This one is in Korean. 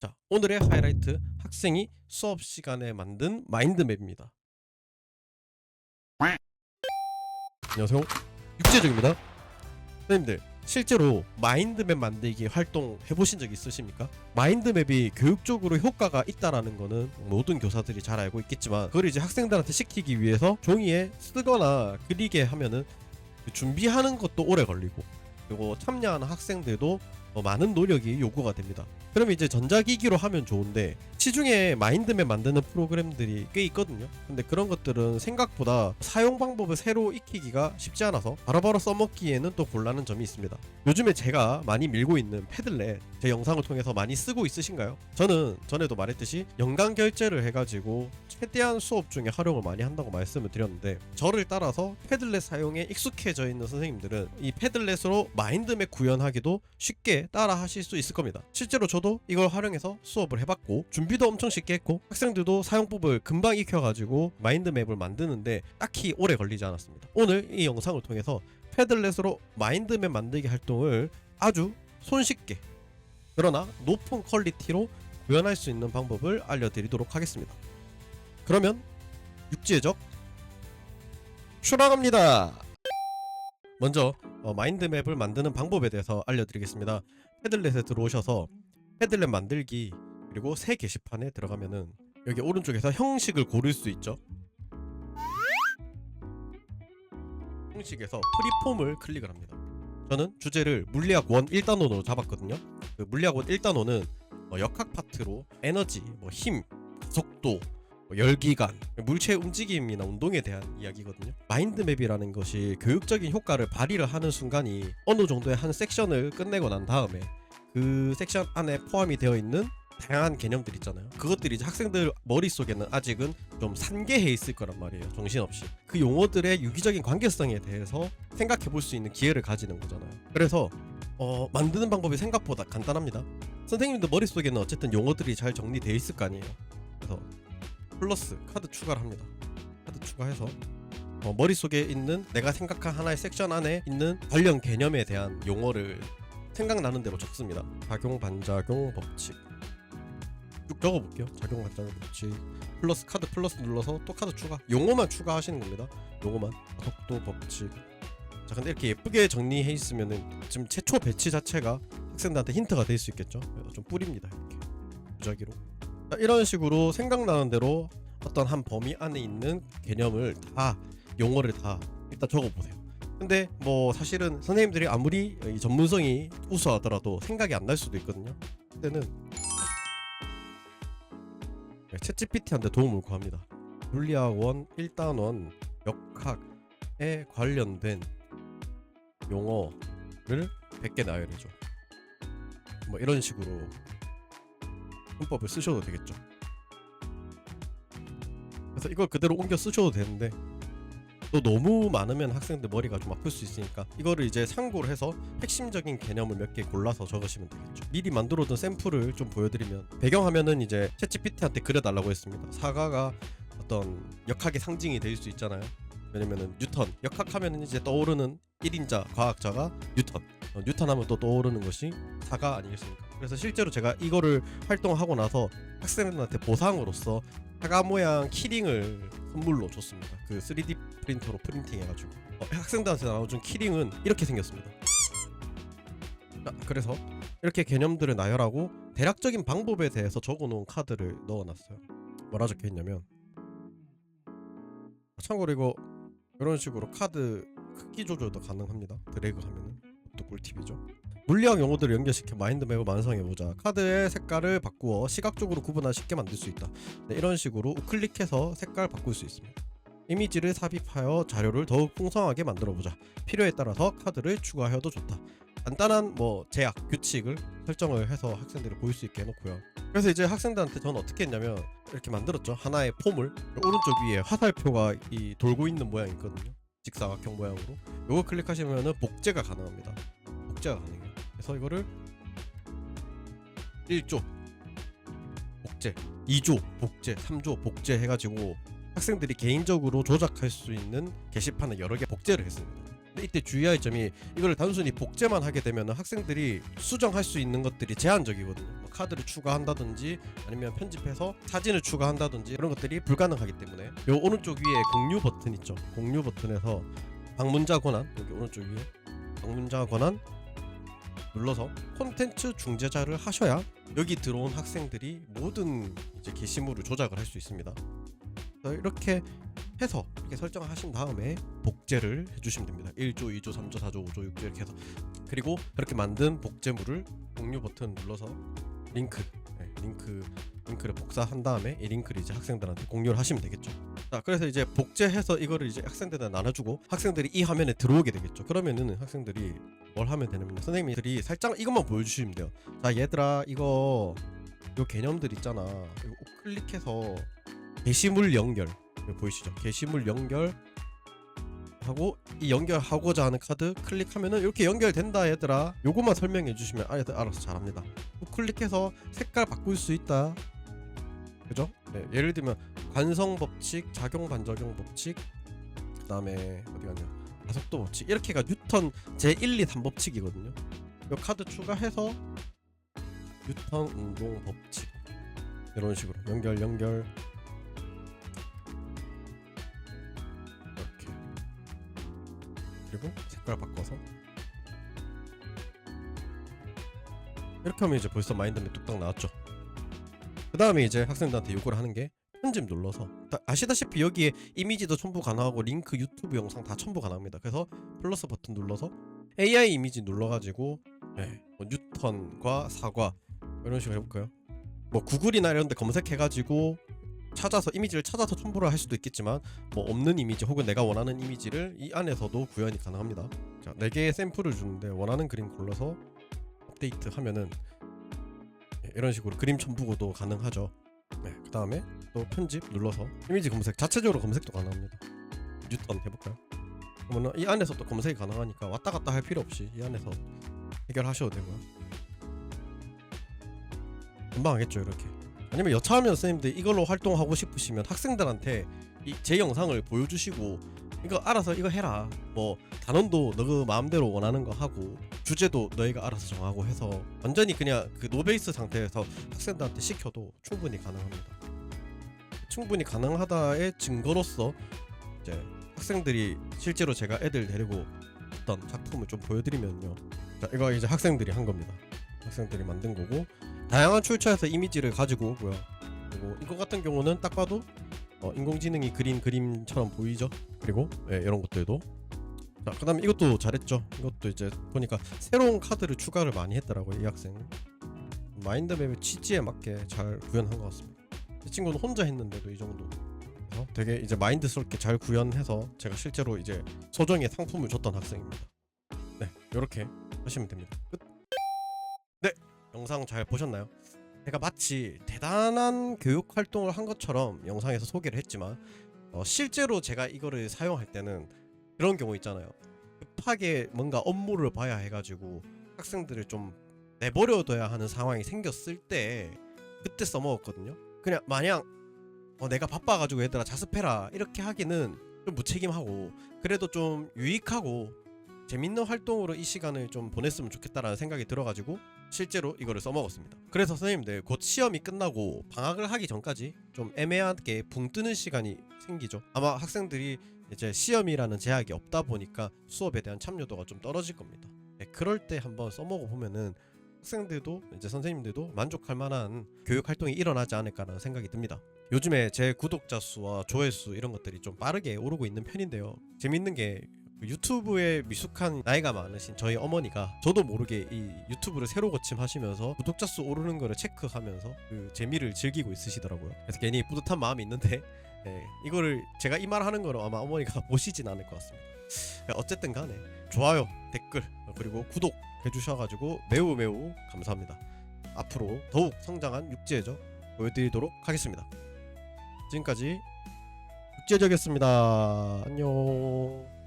자, 오늘의 하이라이트 학생이 수업 시간에 만든 마인드맵입니다. 안녕하세요. 육재적입니다. 선생님들, 실제로 마인드맵 만들기 활동 해보신 적 있으십니까? 마인드맵이 교육적으로 효과가 있다라는 거는 모든 교사들이 잘 알고 있겠지만 그걸 이제 학생들한테 시키기 위해서 종이에 쓰거나 그리게 하면은 그 준비하는 것도 오래 걸리고 그리고 참여하는 학생들도 어, 많은 노력이 요구가 됩니다. 그러면 이제 전자기기로 하면 좋은데 시중에 마인드맵 만드는 프로그램들이 꽤 있거든요. 근데 그런 것들은 생각보다 사용 방법을 새로 익히기가 쉽지 않아서 바로바로 써먹기에는 또 곤란한 점이 있습니다. 요즘에 제가 많이 밀고 있는 패들렛 제 영상을 통해서 많이 쓰고 있으신가요? 저는 전에도 말했듯이 연간 결제를 해가지고 최대한 수업 중에 활용을 많이 한다고 말씀을 드렸는데 저를 따라서 패들렛 사용에 익숙해져 있는 선생님들은 이 패들렛으로 마인드맵 구현하기도 쉽게 따라 하실 수 있을 겁니다. 실제로 저도 이걸 활용해서 수업을 해봤고 준비도 엄청 쉽게 했고 학생들도 사용법을 금방 익혀가지고 마인드맵을 만드는데 딱히 오래 걸리지 않았습니다. 오늘 이 영상을 통해서 패들렛으로 마인드맵 만들기 활동을 아주 손쉽게 그러나 높은 퀄리티로 구현할 수 있는 방법을 알려드리도록 하겠습니다. 그러면 육지의 적 출항합니다. 먼저 어, 마인드맵을 만드는 방법에 대해서 알려드리겠습니다. 패들렛에 들어오셔서 패들렛 만들기 그리고 새 게시판에 들어가면은 여기 오른쪽에서 형식을 고를 수 있죠. 형식에서 프리폼을 클릭을 합니다. 저는 주제를 물리학 원 1단원으로 잡았거든요. 그 물리학 원 1단원은 어, 역학 파트로 에너지, 뭐 힘, 속도, 뭐 열기관, 물체의 움직임이나 운동에 대한 이야기거든요. 마인드맵이라는 것이 교육적인 효과를 발휘를 하는 순간이 어느 정도의 한 섹션을 끝내고 난 다음에 그 섹션 안에 포함이 되어 있는 다양한 개념들 있잖아요. 그것들이 이제 학생들 머릿속에는 아직은 좀 산계해 있을 거란 말이에요. 정신없이. 그 용어들의 유기적인 관계성에 대해서 생각해 볼 수 있는 기회를 가지는 거잖아요. 그래서 어, 만드는 방법이 생각보다 간단합니다. 선생님들 머릿속에는 어쨌든 용어들이 잘 정리되어 있을 거 아니에요. 플러스 카드 추가를 합니다. 카드 추가해서 어, 머릿속에 있는 내가 생각한 하나의 섹션 안에 있는 관련 개념에 대한 용어를 생각나는 대로 적습니다. 작용, 반작용, 법칙. 쭉 적어볼게요. 작용, 반작용, 법칙. 플러스 카드 플러스 눌러서 또 카드 추가. 용어만 추가하시는 겁니다. 용어만. 속도, 법칙. 자, 근데 이렇게 예쁘게 정리해 있으면은 지금 최초 배치 자체가 학생들한테 힌트가 될 수 있겠죠. 좀 뿌립니다. 이렇게 무작위로. 자, 이런 식으로 생각나는 대로 어떤 한 범위 안에 있는 개념을 다 용어를 다 일단 적어보세요. 근데 뭐 사실은 선생님들이 아무리 이 전문성이 우수하더라도 생각이 안 날 수도 있거든요. 그때는 네, 챗GPT한테 도움을 구합니다. 물리학원 1단원 역학에 관련된 용어를 100개 나열해줘. 뭐 이런 식으로 문법을 쓰셔도 되겠죠. 그래서 이걸 그대로 옮겨 쓰셔도 되는데 또 너무 많으면 학생들 머리가 좀 아플 수 있으니까 이거를 이제 참고를 해서 핵심적인 개념을 몇 개 골라서 적으시면 되겠죠. 미리 만들어둔 샘플을 좀 보여드리면 배경화면은 이제 챗GPT한테 그려달라고 했습니다. 사과가 어떤 역학의 상징이 될 수 있잖아요. 왜냐면은 뉴턴 역학하면은 이제 떠오르는 1인자 과학자가 뉴턴 어, 뉴턴 하면 또 떠오르는 것이 사과 아니겠습니까? 그래서 실제로 제가 이거를 활동하고 나서 학생들한테 보상으로서 사과 모양 키링을 선물로 줬습니다. 그 3D 프린터로 프린팅해가지고 어, 학생들한테 나눠준 키링은 이렇게 생겼습니다. 자, 그래서 이렇게 개념들을 나열하고 대략적인 방법에 대해서 적어놓은 카드를 넣어놨어요. 뭐라 적혀있냐면 참고로 이거 이런 식으로 카드 크기 조절도 가능합니다. 드래그 하면은 또 꿀팁이죠. 물리학 용어들을 연결시켜 마인드맵을 완성해보자. 카드의 색깔을 바꾸어 시각적으로 구분하기 쉽게 만들 수 있다. 네, 이런 식으로 우클릭해서 색깔 바꿀 수 있습니다. 이미지를 삽입하여 자료를 더욱 풍성하게 만들어보자. 필요에 따라서 카드를 추가해도 좋다. 간단한 뭐 제약, 규칙을 설정을 해서 학생들이 볼 수 있게 해놓고요. 그래서 이제 학생들한테 저는 어떻게 했냐면 이렇게 만들었죠. 하나의 폼을 오른쪽 위에 화살표가 이 돌고 있는 모양이 있거든요. 직사각형 모양으로. 요거 클릭하시면은 복제가 가능합니다. 복제가 가능해요. 그래서 이거를 1조 복제, 2조 복제, 3조 복제 해가지고 학생들이 개인적으로 조작할 수 있는 게시판에 여러 개 복제를 했습니다. 근데 이때 주의할 점이 이걸 단순히 복제만 하게 되면 학생들이 수정할 수 있는 것들이 제한적이거든요. 뭐 카드를 추가한다든지 아니면 편집해서 사진을 추가한다든지 그런 것들이 불가능하기 때문에 요 오른쪽 위에 공유 버튼 있죠. 공유 버튼에서 방문자 권한 여기 오른쪽 위에 방문자 권한 눌러서 콘텐츠 중재자를 하셔야 여기 들어온 학생들이 모든 이제 게시물을 조작을 할 수 있습니다. 이렇게 해서 이렇게 설정을 하신 다음에 복제를 해주시면 됩니다. 1조, 2조, 3조, 4조, 5조, 6조 이렇게 해서 그리고 그렇게 만든 복제물을 공유 버튼 눌러서 링크, 네, 링크, 링크를 복사한 다음에 이 링크를 이제 학생들한테 공유를 하시면 되겠죠. 자, 그래서 이제 복제해서 이거를 이제 학생들한테 나눠주고 학생들이 이 화면에 들어오게 되겠죠. 그러면은 학생들이 뭘 하면 되냐면 선생님들이 살짝 이것만 보여주시면 돼요. 자, 얘들아 이거 요 개념들 있잖아. 이거 클릭해서 게시물 연결 보이시죠? 게시물 연결 하고 이 연결하고자 하는 카드 클릭하면은 이렇게 연결된다 얘들아 요것만 설명해 주시면 아 얘들 알아서 잘합니다 클릭해서 색깔 바꿀 수 있다 그죠? 네, 예를 들면 관성 법칙, 작용 반작용 법칙 그 다음에 어디 갔냐? 가속도 법칙. 이렇게가 뉴턴 제1, 2, 3 법칙이거든요. 요 카드 추가해서 뉴턴 운동 법칙. 이런 식으로 연결 연결. 이렇게. 그리고 색깔 바꿔서. 이렇게 하면 이제 벌써 마인드맵 뚝딱 나왔죠? 그 다음에 이제 학생들한테 요구를 하는 게 편집 눌러서 다- 아시다시피 여기에 이미지도 첨부 가능하고 링크 유튜브 영상 다 첨부 가능합니다 그래서 플러스 버튼 눌러서 AI 이미지 눌러가지고 네, 뭐 뉴턴과 사과 이런 식으로 해볼까요 뭐 구글이나 이런 데 검색해가지고 찾아서 이미지를 찾아서 첨부를 할 수도 있겠지만 뭐 없는 이미지 혹은 내가 원하는 이미지를 이 안에서도 구현이 가능합니다. 자, 4개의 샘플을 주는데 원하는 그림 골라서 업데이트 하면은 예, 이런 식으로 그림 첨부도 가능하죠. 네, 그 다음에 또 편집 눌러서 이미지 검색 자체적으로 검색도 가능합니다. 뉴턴 해볼까요? 그러면 이 안에서 또 검색이 가능하니까 왔다 갔다 할 필요 없이 이 안에서 해결하셔도 되고요. 금방 하겠죠 이렇게. 아니면 여차하면 선생님들 이걸로 활동하고 싶으시면 학생들한테 이 제 영상을 보여주시고 이거 알아서 이거 해라 뭐 단원도 너 마음대로 원하는 거 하고 주제도 너희가 알아서 정하고 해서 완전히 그냥 그 노베이스 상태에서 학생들한테 시켜도 충분히 가능합니다 충분히 가능하다의 증거로서 이제 학생들이 실제로 제가 애들 데리고 어떤 작품을 좀 보여드리면요 자 이거 이제 학생들이 한 겁니다 학생들이 만든 거고 다양한 출처에서 이미지를 가지고 오고요. 그리고 이거 같은 경우는 딱 봐도 어, 인공지능이 그린 그림처럼 보이죠. 그리고 예, 이런 것들도 자 그 다음에 이것도 잘했죠. 이것도 이제 보니까 새로운 카드를 추가를 많이 했더라고요 이 학생. 마인드맵의 취지에 맞게 잘 구현한 것 같습니다. 이 친구는 혼자 했는데도 이 정도. 그래서 되게 이제 마인드스럽게 잘 구현해서 제가 실제로 이제 소정의 상품을 줬던 학생입니다. 네, 이렇게 하시면 됩니다. 끝. 네, 영상 잘 보셨나요? 제가 마치 대단한 교육 활동을 한 것처럼 영상에서 소개를 했지만 어, 실제로 제가 이거를 사용할 때는 그런 경우 있잖아요. 급하게 뭔가 업무를 봐야 해가지고 학생들을 좀 내버려둬야 하는 상황이 생겼을 때 그때 써먹었거든요. 그냥 마냥 어, 내가 바빠가지고 얘들아 자습해라 이렇게 하기는 좀 무책임하고 그래도 좀 유익하고 재밌는 활동으로 이 시간을 좀 보냈으면 좋겠다라는 생각이 들어가지고 실제로 이거를 써먹었습니다. 그래서 선생님들 곧 시험이 끝나고 방학을 하기 전까지 좀 애매하게 붕 뜨는 시간이 생기죠. 아마 학생들이 이제 시험이라는 제약이 없다 보니까 수업에 대한 참여도가 좀 떨어질 겁니다. 네, 그럴 때 한번 써먹어 보면은 학생들도 이제 선생님들도 만족할 만한 교육 활동이 일어나지 않을까라는 생각이 듭니다. 요즘에 제 구독자 수와 조회수 이런 것들이 좀 빠르게 오르고 있는 편인데요. 재밌는 게그 유튜브에 미숙한 나이가 많으신 저희 어머니가 저도 모르게 이 유튜브를 새로 고침하시면서 구독자 수 오르는 거를 체크하면서 그 재미를 즐기고 있으시더라고요. 그래서 괜히 뿌듯한 마음이 있는데 예, 이거를 제가 이 말 하는 거를 아마 어머니가 보시진 않을 것 같습니다. 어쨌든 간에 좋아요, 댓글 그리고 구독 해주셔가지고 매우 매우 감사합니다. 앞으로 더욱 성장한 육지해적 보여드리도록 하겠습니다. 지금까지 육지해적이었습니다. 안녕.